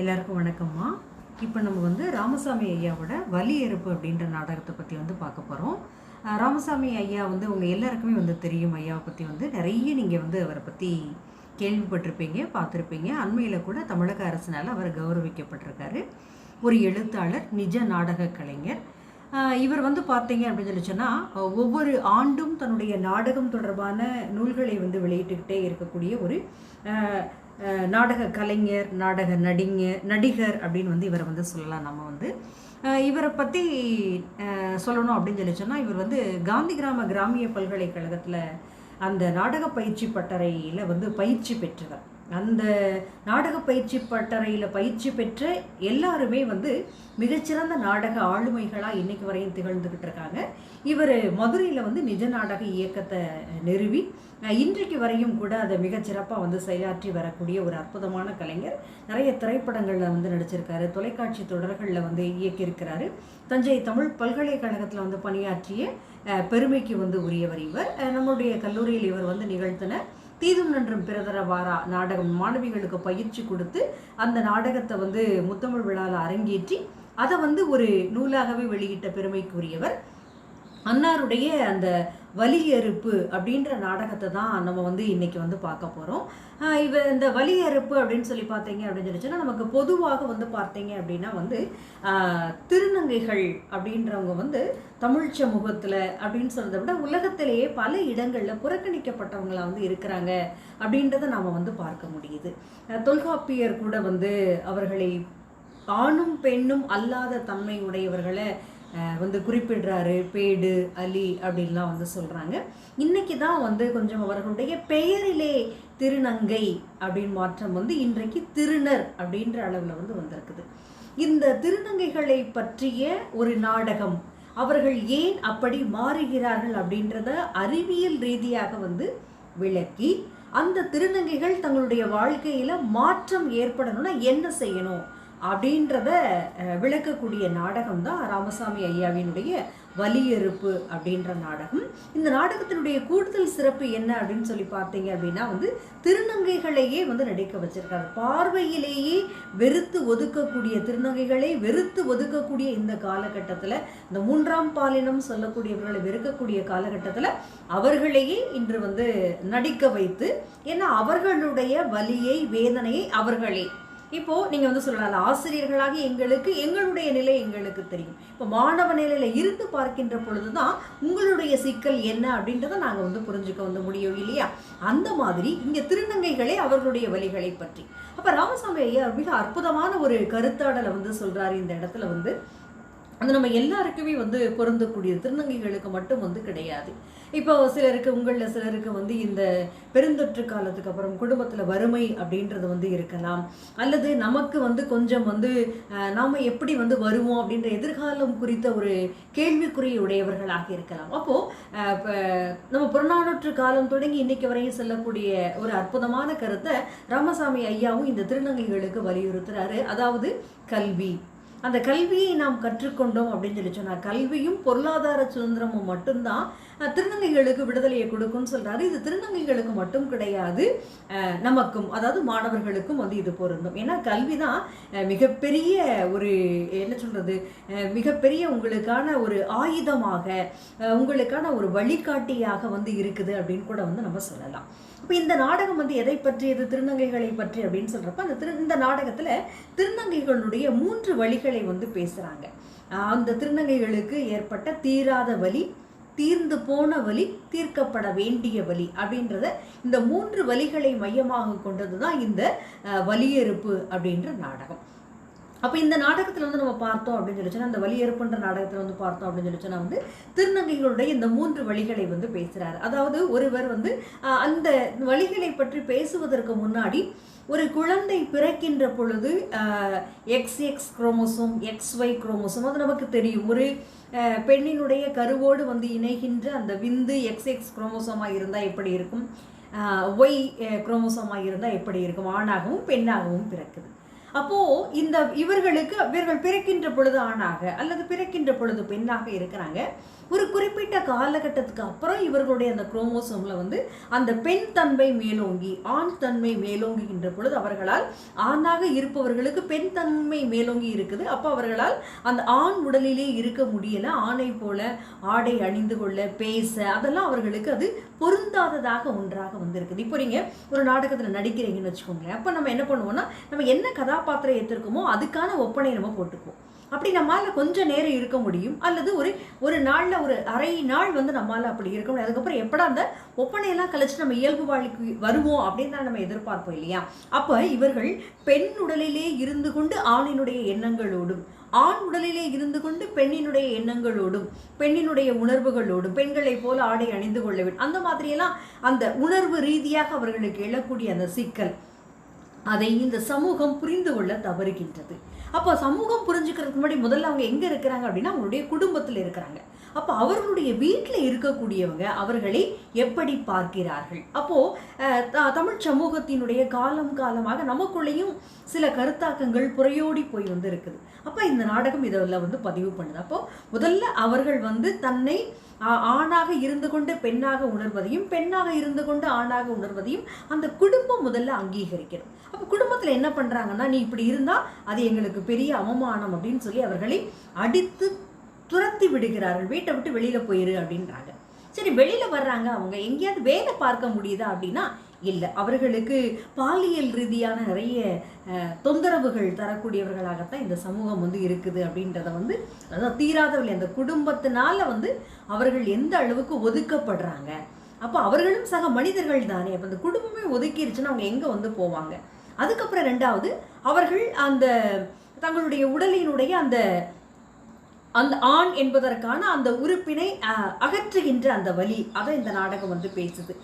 எல்லாருக்கும் வணக்கம்மா. இப்போ நம்ம வந்து ராமசாமி ஐயாவோட வலி எறுப்பு அப்படின்ற நாடகத்தை பற்றி வந்து பார்க்க போகிறோம் ராமசாமி ஐயா வந்து உங்கள் எல்லாருக்குமே வந்து தெரியும். ஐயாவை பற்றி வந்து நிறைய நீங்கள் வந்து அவரை பற்றி கேள்விப்பட்டிருப்பீங்க பார்த்துருப்பீங்க. அண்மையில் கூட தமிழக அரசினால் அவர் கௌரவிக்கப்பட்டிருக்காரு. ஒரு எழுத்தாளர் நிஜ நாடக கலைஞர். இவர் வந்து பார்த்தீங்க அப்படின்னு சொல்லி சொன்னால் ஒவ்வொரு ஆண்டும் தன்னுடைய நாடகம் தொடர்பான நூல்களை வந்து வெளியிட்டுக்கிட்டே இருக்கக்கூடிய ஒரு நாடக கலைஞர் நாடக நடிங்க நடிகர் அப்படின்னு வந்து இவரை வந்து சொல்லலாம். நம்ம வந்து இவரை பற்றி சொல்லணும் அப்படின்னு சொல்லி சொன்னால் இவர் வந்து காந்தி கிராம கிராமிய பல்கலைக்கழகத்தில் அந்த நாடக பயிற்சி பட்டறையில் வந்து பயிற்சி பெற்றவர். அந்த நாடக பயிற்சி பட்டறையில் பயிற்சி பெற்ற எல்லாருமே வந்து மிகச்சிறந்த நாடக ஆளுமைகளாக இன்றைக்கு வரையும் திகழ்ந்துக்கிட்டு இருக்காங்க. இவர் மதுரையில் வந்து நிஜ நாடக இயக்கத்தை நிறுவி இன்றைக்கு வரையும் கூட அதை மிகச்சிறப்பாக வந்து செயலாற்றி வரக்கூடிய ஒரு அற்புதமான கலைஞர். நிறைய திரைப்படங்களில் வந்து நடிச்சிருக்காரு. தொலைக்காட்சி தொடர்களில் வந்து இயக்கியிருக்கிறாரு. தஞ்சை தமிழ் பல்கலைக்கழகத்தில் வந்து பணியாற்றிய பெருமைக்கு வந்து உரியவர் இவர். நம்முடைய கல்லூரியில் இவர் வந்து நிகழ்த்தின தீதும் நன்றும் பிறதர வாரா நாடகம் மாணவிகளுக்கு பயிற்சி கொடுத்து அந்த நாடகத்தை வந்து முத்தமிழ் விழாவில் அரங்கேற்றி அதை வந்து ஒரு நூலாகவே வெளியிட்ட பெருமைக்குரியவர் அன்னாருடைய அந்த வலியறுப்பு அப்படின்ற நாடகத்தை தான் நம்ம வந்து இன்னைக்கு வந்து பார்க்க போகிறோம் இவ இந்த வலியறுப்பு அப்படின்னு சொல்லி பார்த்தீங்க அப்படின்னு சொல்லிச்சுன்னா நமக்கு பொதுவாக வந்து பார்த்தீங்க அப்படின்னா வந்து திருநங்கைகள் அப்படின்றவங்க வந்து தமிழ் சமூகத்தில் அப்படின்னு சொல்கிறத விட உலகத்திலேயே பல இடங்களில் புறக்கணிக்கப்பட்டவங்களா வந்து இருக்கிறாங்க அப்படின்றத நாம் வந்து பார்க்க முடியுது. தொல்காப்பியர் கூட வந்து அவர்களை ஆணும் பெண்ணும் அல்லாத தன்மை உடையவர்களை வந்து குறிப்பிடுறாரு பேடு அலி அப்படின்லாம் வந்து சொல்கிறாங்க இன்னைக்கு தான் வந்து கொஞ்சம் அவர்களுடைய பெயரிலே திருநங்கை அப்படின்னு மாற்றம் வந்து இன்றைக்கு திருநர் அப்படின்ற அளவில் வந்து வந்திருக்குது. இந்த திருநங்கைகளை பற்றிய ஒரு நாடகம் அவர்கள் ஏன் அப்படி மாறுகிறார்கள் அப்படின்றத அறிவியல் ரீதியாக வந்து விளக்கி அந்த திருநங்கைகள் தங்களுடைய வாழ்க்கையில் மாற்றம் ஏற்படணும்னா என்ன செய்யணும்? அப்படின்றத விளக்கக்கூடிய நாடகம் தான் ராமசாமி ஐயாவினுடைய வலியறுப்பு அப்படின்ற நாடகம். இந்த நாடகத்தினுடைய கூடுதல் சிறப்பு என்ன அப்படின்னு சொல்லி பார்த்தீங்க அப்படின்னா வந்து திருநங்கைகளையே வந்து நடிக்க வச்சிருக்காரு. பார்வையிலேயே வெறுத்து ஒதுக்கக்கூடிய திருநங்கைகளை வெறுத்து ஒதுக்கக்கூடிய இந்த காலகட்டத்தில் இந்த மூன்றாம் பாலினம் சொல்லக்கூடியவர்களை வெறுக்கக்கூடிய காலகட்டத்தில் அவர்களையே இன்று வந்து நடிக்க வைத்து ஏன்னா அவர்களுடைய வலியை வேதனையை அவர்களே இப்போ நீங்க வந்து சொல்லலாம் ஆசிரியர்களாக எங்களுக்கு எங்களுடைய நிலை எங்களுக்கு தெரியும். இப்போ மாணவ நிலையில இருந்து பார்க்கின்ற பொழுதுதான் உங்களுடைய சிக்கல் என்ன அப்படின்றத நாங்க வந்து புரிஞ்சுக்க வந்து முடியும் இல்லையா? அந்த மாதிரி இங்க திருநங்கைகளே அவர்களுடைய வழிகளை பற்றி. அப்ப ராமசாமி ஐயா மிக அற்புதமான ஒரு கருத்தாடலை வந்து சொல்றாரு இந்த இடத்துல வந்து. அது நம்ம எல்லாருக்குமே வந்து பொருந்தக்கூடிய திருநங்கைகளுக்கு மட்டும் வந்து கிடையாது. இப்போ சிலருக்கு உங்களில் சிலருக்கு வந்து இந்த பெருந்தொற்று காலத்துக்கு அப்புறம் குடும்பத்தில் வறுமை அப்படின்றது வந்து இருக்கலாம். அல்லது நமக்கு வந்து கொஞ்சம் வந்து நாம் எப்படி வந்து வருவோம் அப்படின்ற எதிர்காலம் குறித்த ஒரு கேள்விக்குறி உடையவர்களாக இருக்கலாம். அப்போது இப்போ நம்ம புறநானூற்று காலம் தொடங்கி இன்னைக்கு வரையும் செல்லக்கூடிய ஒரு அற்புதமான கருத்தை ராமசாமி ஐயாவும் இந்த திருநங்கைகளுக்கு வலியுறுத்துறாரு. அதாவது கல்வி. அந்த கல்வியை நாம் கற்றுக்கொண்டோம் அப்படின்னு சொல்லி சொன்னால் கல்வியும் பொருளாதார சுதந்திரமும் மட்டும்தான் திருநங்கைகளுக்கு விடுதலையை கொடுக்கும்னு சொல்கிறாரு இது திருநங்கைகளுக்கு மட்டும் கிடையாது நமக்கும் அதாவது மாணவர்களுக்கும் வந்து இது பொருந்தும். ஏன்னா கல்வி தான் மிகப்பெரிய ஒரு என்ன சொல்கிறது மிகப்பெரிய உங்களுக்கான ஒரு ஆயுதமாக உங்களுக்கான ஒரு வழிகாட்டியாக வந்து இருக்குது அப்படின்னு கூட வந்து நம்ம சொல்லலாம். இப்போ இந்த நாடகம் வந்து எதை பற்றியது திருநங்கைகளை பற்றி அப்படின்னு சொல்கிறப்ப அந்த திரு இந்த நாடகத்தில் திருநங்கைகளுடைய மூன்று வழிகள் வந்து பேசுறாங்க. அந்த திருநங்கைகளுக்கு ஏற்பட்ட தீராத வலி தீர்ந்து போன வலி தீர்க்கப்பட வேண்டிய வலி அப்படின்றத இந்த மூன்று வலிகளை மையமாக கொண்டது தான் இந்த ஆஹ், வலியறுப்பு அப்படின்ற நாடகம். அப்போ இந்த நாடகத்தில் வந்து நம்ம பார்த்தோம் அப்படின்னு சொல்லி சொன்னா அந்த வலியறுப்புன்ற நாடகத்தில் வந்து பார்த்தோம் அப்படின்னு சொல்லி வந்து திருநங்கைகளுடைய இந்த மூன்று வழிகளை வந்து பேசுகிறார் அதாவது ஒருவர் வந்து அந்த வழிகளை பற்றி பேசுவதற்கு முன்னாடி ஒரு குழந்தை பிறக்கின்ற பொழுது X X chromosome X Y chromosome அது நமக்கு தெரியும். ஒரு பெண்ணினுடைய கருவோடு வந்து இணைகின்ற அந்த விந்து எக்ஸ் எக்ஸ் குரோமோசோமாக இருந்தால் எப்படி இருக்கும்? ஒய் குரோமோசோமாக இருந்தால் எப்படி இருக்கும்? ஆணாகவும் பெண்ணாகவும் பிறக்குது. அப்போ இந்த இவர்களுக்கு இவர்கள் பிறக்கின்ற பொழுது ஆணாக அல்லது பிறக்கின்ற பொழுது பெண்ணாக இருக்கிறாங்க. ஒரு குறிப்பிட்ட காலகட்டத்துக்கு அப்புறம் இவர்களுடைய அந்த குரோமோசோமில் வந்து அந்த பெண் தன்மை மேலோங்கி ஆண் தன்மை மேலோங்குகின்ற பொழுது அவர்களால் ஆணாக இருப்பவர்களுக்கு பெண் தன்மை மேலோங்கி இருக்குது. அப்போ அவர்களால் அந்த ஆண் உடலிலே இருக்க முடியல. ஆணை போல ஆடை அணிந்து கொள்ள பேச அதெல்லாம் அவர்களுக்கு அது பொருந்தாததாக ஒன்றாக வந்திருக்குது. இப்போ நீங்கள் ஒரு நாடகத்தில் நடிக்கிறீங்கன்னு வச்சுக்கோங்களேன். அப்போ நம்ம என்ன பண்ணுவோம்னா நம்ம என்ன கதா கதாபாத்திரம் ஏற்றிருக்கோமோ அதுக்கான ஒப்பனை நம்ம போட்டுக்குவோம். அப்படி நம்மளால் கொஞ்சம் நேரம் இருக்க முடியும். அல்லது ஒரு ஒரு நாளில் ஒரு அரை நாள் வந்து நம்மளால் அப்படி இருக்க முடியும். அதுக்கப்புறம் எப்படா அந்த ஒப்பனையெல்லாம் கழிச்சு நம்ம இயல்பு வாழ்க்கை வருவோம் அப்படின்னு தான் நம்ம எதிர்பார்ப்போம் இல்லையா? அப்போ இவர்கள் பெண் உடலிலே இருந்து கொண்டு ஆணினுடைய எண்ணங்களோடும் ஆண் உடலிலே இருந்து கொண்டு பெண்ணினுடைய எண்ணங்களோடும் பெண்ணினுடைய உணர்வுகளோடும் பெண்களைப் போல ஆடை அணிந்து கொள்ள வேண்டும். அந்த மாதிரியெல்லாம் அந்த உணர்வு ரீதியாக அவர்களுக்கு எழக்கூடிய அந்த சிக்கல். அதை இந்த சமூகம் புரிந்து கொள்ள தவறுகின்றது. அப்போ சமூகம் புரிஞ்சுக்கிறதுக்கு முன்னாடி முதல்ல அவங்க எங்கே இருக்கிறாங்க அப்படின்னா அவங்களுடைய குடும்பத்தில் இருக்கிறாங்க. அப்போ அவர்களுடைய வீட்டில் இருக்கக்கூடியவங்க அவர்களை எப்படி பார்க்கிறார்கள்? அப்போது தமிழ் சமூகத்தினுடைய காலம் காலமாக நமக்குள்ளேயும் சில கருத்தாக்கங்கள் புறையோடி போய் வந்து இருக்குது. அப்போ இந்த நாடகம் இதில் வந்து பதிவு பண்ணுது. அப்போ முதல்ல அவர்கள் வந்து தன்னை ஆணாக இருந்து கொண்டு பெண்ணாக உணர்வதையும் பெண்ணாக இருந்து கொண்டு ஆணாக உணர்வதையும் அந்த குடும்பம் முதல்ல அங்கீகரிக்கிறது அப்போ குடும்பத்தில் என்ன பண்ணுறாங்கன்னா நீ இப்படி இருந்தால் அது எங்களுக்கு பெரிய அவமானம் அப்படின்னு சொல்லி அவர்களை அடித்து துரத்தி விடுகிறார்கள். வீட்டை விட்டு வெளியில் போயிரு அப்படின்றாங்க. சரி வெளியில் வர்றாங்க அவங்க. எங்கேயாவது வேலை பார்க்க முடியுதா அப்படின்னா இல்லை. அவர்களுக்கு பாலியல் ரீதியான நிறைய தொந்தரவுகள் தரக்கூடியவர்களாகத்தான் இந்த சமூகம் வந்து இருக்குது அப்படின்றத வந்து அதான் தீராதவர்கள் அந்த குடும்பத்தினால வந்து அவர்கள் எந்த அளவுக்கு ஒதுக்கப்படுறாங்க? அப்போ அவர்களும் சக மனிதர்கள் தானே. அப்போ இந்த குடும்பமே ஒதுக்கிருச்சுன்னா அவங்க எங்கே வந்து போவாங்க? அதுக்கப்புறம் ரெண்டாவது அவர்கள் அந்த தங்களுடைய உடலினுடைய அந்த அந்த ஆண் என்பதற்கான அந்த உறுப்பினை அகற்றுகின்ற அந்த வலி. அதை இந்த நாடகம் வந்து பேசுது.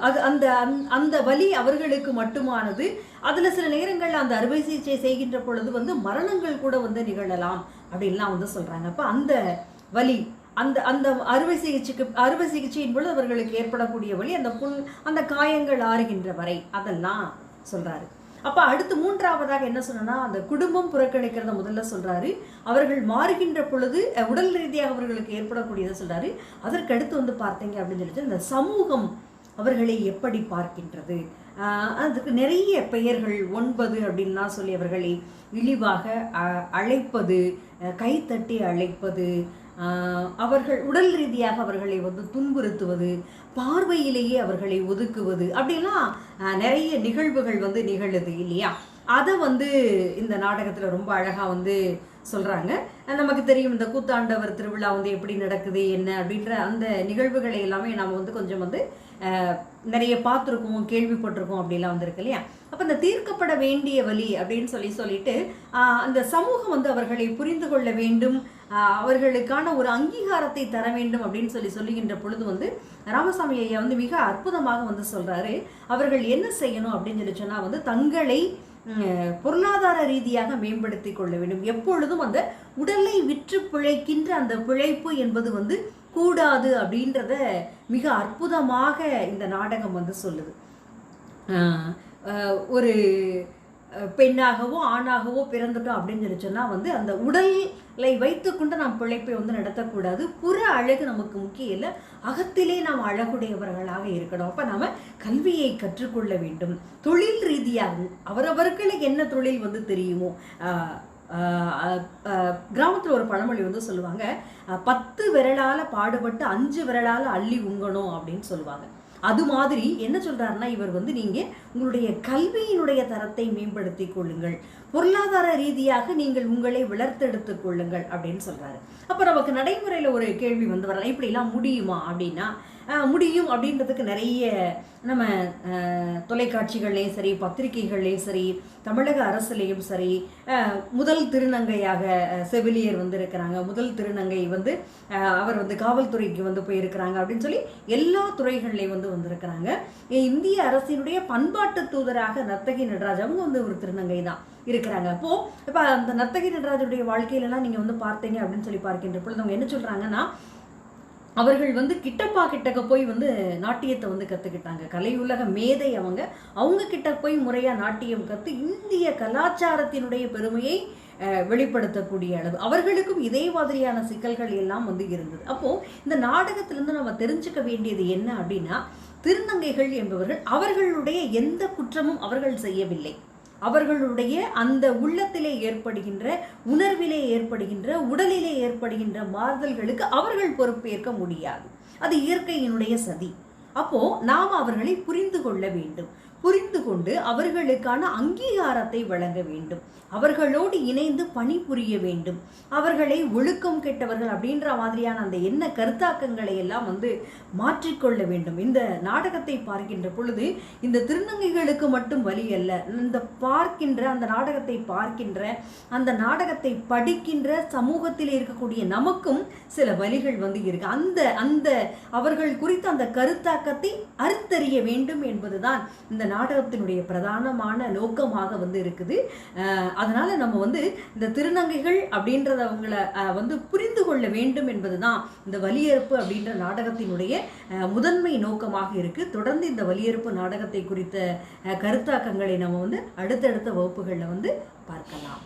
அது அந்த அந்த- அந்த வலி அவர்களுக்கு மட்டுமானது. அதில் சில நேரங்களில் அந்த அறுவை சிகிச்சை செய்கின்ற பொழுது வந்து மரணங்கள் கூட வந்து நிகழலாம் அப்படின்லாம் வந்து சொல்கிறாங்க அப்போ அந்த வலி அந்த அந்த அறுவை சிகிச்சைக்கு அறுவை சிகிச்சையின் பொழுது அவர்களுக்கு ஏற்படக்கூடிய வழி அந்த புண் அந்த காயங்கள் ஆறுகின்ற வரை அதெல்லாம் சொல்கிறாரு அப்போ அடுத்து மூன்றாவதாக என்ன சொன்னா அந்த குடும்பம் புறக்கணிக்கிறத முதல்ல சொல்றாரு. அவர்கள் மாறுகின்ற பொழுது உடல் ரீதியாக அவர்களுக்கு ஏற்படக்கூடியதை சொல்றாரு. அதற்கு அடுத்து வந்து பார்த்தீங்க அப்படின்னு சொல்லிட்டு இந்த சமூகம் அவர்களை எப்படி பார்க்கின்றது? அதுக்கு நிறைய பெயர்கள் ஒன்பது அப்படின்லாம் சொல்லி அவர்களை இழிவாக அழைப்பது கைத்தட்டி அழைப்பது அவர்கள் உடல் ரீதியாக அவர்களை வந்து துன்புறுத்துவது பார்வையிலேயே அவர்களை ஒதுக்குவது அப்படிலாம் நிறைய நிகழ்வுகள் வந்து நிகழுது இல்லையா? அதை வந்து இந்த நாடகத்தில் ரொம்ப அழகாக வந்து சொல்கிறாங்க நமக்கு தெரியும் இந்த கூத்தாண்டவர் திருவிழா வந்து எப்படி நடக்குது என்ன அப்படின்ற அந்த நிகழ்வுகளை எல்லாமே நாம் வந்து கொஞ்சம் வந்து நிறைய பார்த்துருக்கோம் கேள்விப்பட்டிருக்கோம் அப்படிலாம் வந்திருக்கு இல்லையா? அப்போ இந்த தீர்க்கப்பட வேண்டிய வழி அப்படின்னு சொல்லி சொல்லிட்டு அந்த சமூகம் வந்து அவர்களை புரிந்து கொள்ள வேண்டும் அவர்களுக்கான ஒரு அங்கீகாரத்தை தர வேண்டும் அப்படின்னு சொல்லி சொல்லுகின்ற பொழுது வந்து ராமசாமி ஐயா வந்து மிக அற்புதமாக வந்து சொல்கிறாரு அவர்கள் என்ன செய்யணும் அப்படின்னு சொல்லி சொன்னால் வந்து தங்களை பொருளாதார ரீதியாக மேம்படுத்தி கொள்ள வேண்டும். எப்பொழுதும் அந்த உடலை விற்று பிழைக்கின்ற அந்த பிழைப்பு என்பது வந்து கூடாது அப்படின்றத மிக அற்புதமாக இந்த நாடகம் வந்து சொல்லுது. ஒரு பெண்ணாகவோ ஆணாகவோ பிறந்துட்டோம் அப்படின்னு சொல்லி சொன்னால் வந்து அந்த உடலை வைத்துக்கொண்டு நாம் பிழைப்பை வந்து நடத்தக்கூடாது. புற அழகு நமக்கு முக்கியம் இல்லை. அகத்திலே நாம் அழகுடையவர்களாக இருக்கணும். அப்போ நாம் கல்வியை கற்றுக்கொள்ள வேண்டும். தொழில் ரீதியாகவும் அவரவர்களுக்கு என்ன தொழில் வந்து தெரியுமோ கிராமத்தில் ஒரு பழமொழி வந்து சொல்லுவாங்க. பத்து விரலால் பாடுபட்டு அஞ்சு விரலால் அள்ளி உங்கணும் அப்படின்னு சொல்லுவாங்க. அது மாதிரி என்ன சொல்றாருன்னா இவர் வந்து நீங்க உங்களுடைய கல்வியினுடைய தரத்தை மேம்படுத்தி கொள்ளுங்கள். பொருளாதார ரீதியாக நீங்கள் உங்களை வளர்த்தெடுத்து கொள்ளுங்கள் அப்படின்னு சொல்றாரு. அப்ப நமக்கு நடைமுறையில ஒரு கேள்வி வந்து வரலாம். இப்படிலாம் முடியுமா அப்படின்னா முடியும் அப்படின்றதுக்கு நிறைய நம்ம தொலைக்காட்சிகள்லேயும் சரி பத்திரிகைகள்லேயும் சரி தமிழக அரசுலேயும் சரி முதல் திருநங்கையாக செவிலியர் வந்து இருக்கிறாங்க. முதல் திருநங்கை வந்து அவர் வந்து காவல்துறைக்கு வந்து போயிருக்கிறாங்க அப்படின்னு சொல்லி எல்லா துறைகள்லேயும் வந்து வந்திருக்கிறாங்க. இந்திய அரசினுடைய பண்பாட்டு தூதராக நர்த்தகி நடராஜ் அவங்க வந்து ஒரு திருநங்கை தான் இருக்கிறாங்க. அப்போ இப்போ அந்த நர்த்தகி நடராஜனுடைய வாழ்க்கையிலலாம் நீங்கள் வந்து பார்த்தீங்க அப்படின்னு சொல்லி பார்க்கின்ற பொழுது அவங்க என்ன சொல்கிறாங்கன்னா அவர்கள் வந்து கிட்டப்பா கிட்டக்க போய் வந்து நாட்டியத்தை வந்து கற்றுக்கிட்டாங்க கலையுலக மேதை அவங்க. அவங்க கிட்ட போய் முறையாக நாட்டியம் கற்று இந்திய கலாச்சாரத்தினுடைய பெருமையை வெளிப்படுத்தக்கூடிய அளவு. அவர்களுக்கும் இதே மாதிரியான சிக்கல்கள் எல்லாம் வந்து இருந்தது. அப்போது இந்த நாடகத்திலிருந்து நம்ம தெரிஞ்சுக்க வேண்டியது என்ன அப்படின்னா திருநங்கைகள் என்பவர்கள் அவர்களுடைய எந்த குற்றமும் அவர்கள் செய்யவில்லை. அவர்களுடைய அந்த உள்ளத்திலே ஏற்படுகின்ற உணர்விலே ஏற்படுகின்ற உடலிலே ஏற்படுகின்ற மாறுதல்களுக்கு அவர்கள் பொறுப்பேற்க முடியாது. அது இயற்கையினுடைய சதி. அப்போ நாம் அவர்களை புரிந்து கொள்ள வேண்டும். புரிந்து கொண்டு அவர்களுக்கான அங்கீகாரத்தை வழங்க வேண்டும். அவர்களோடு இணைந்து பணிபுரிய வேண்டும். அவர்களை ஒழுக்கம் கெட்டவர்கள் அப்படின்ற மாதிரியான அந்த என்ன கருத்தாக்கங்களை எல்லாம் வந்து மாற்றிக்கொள்ள வேண்டும். இந்த நாடகத்தை பார்க்கின்ற பொழுது இந்த திருநங்கைகளுக்கு மட்டும் வழி அல்ல. இந்த பார்க்கின்ற அந்த நாடகத்தை பார்க்கின்ற அந்த நாடகத்தை படிக்கின்ற சமூகத்தில் இருக்கக்கூடிய நமக்கும் சில வழிகள் வந்து இருக்கு. அந்த அந்த அவர்கள் குறித்த அந்த கருத்தாக்கத்தை அறுத்தறிய வேண்டும் என்பதுதான் இந்த நாடகத்தினுடைய பிரதானமான நோக்கமாக வந்து இருக்குது. அதனால் அதனால நம்ம வந்து இந்த திருநங்கைகள் அப்படின்றதவங்களை வந்து புரிந்து கொள்ள வேண்டும் என்பதுதான் இந்த வலியறுப்பு அப்படின்ற நாடகத்தினுடைய முதன்மை நோக்கமாக இருக்கு. தொடர்ந்து இந்த வலியறுப்பு நாடகத்தை குறித்த கருத்தாக்கங்களை நம்ம வந்து அடுத்தடுத்த வகுப்புகளில் வந்து பார்க்கலாம்.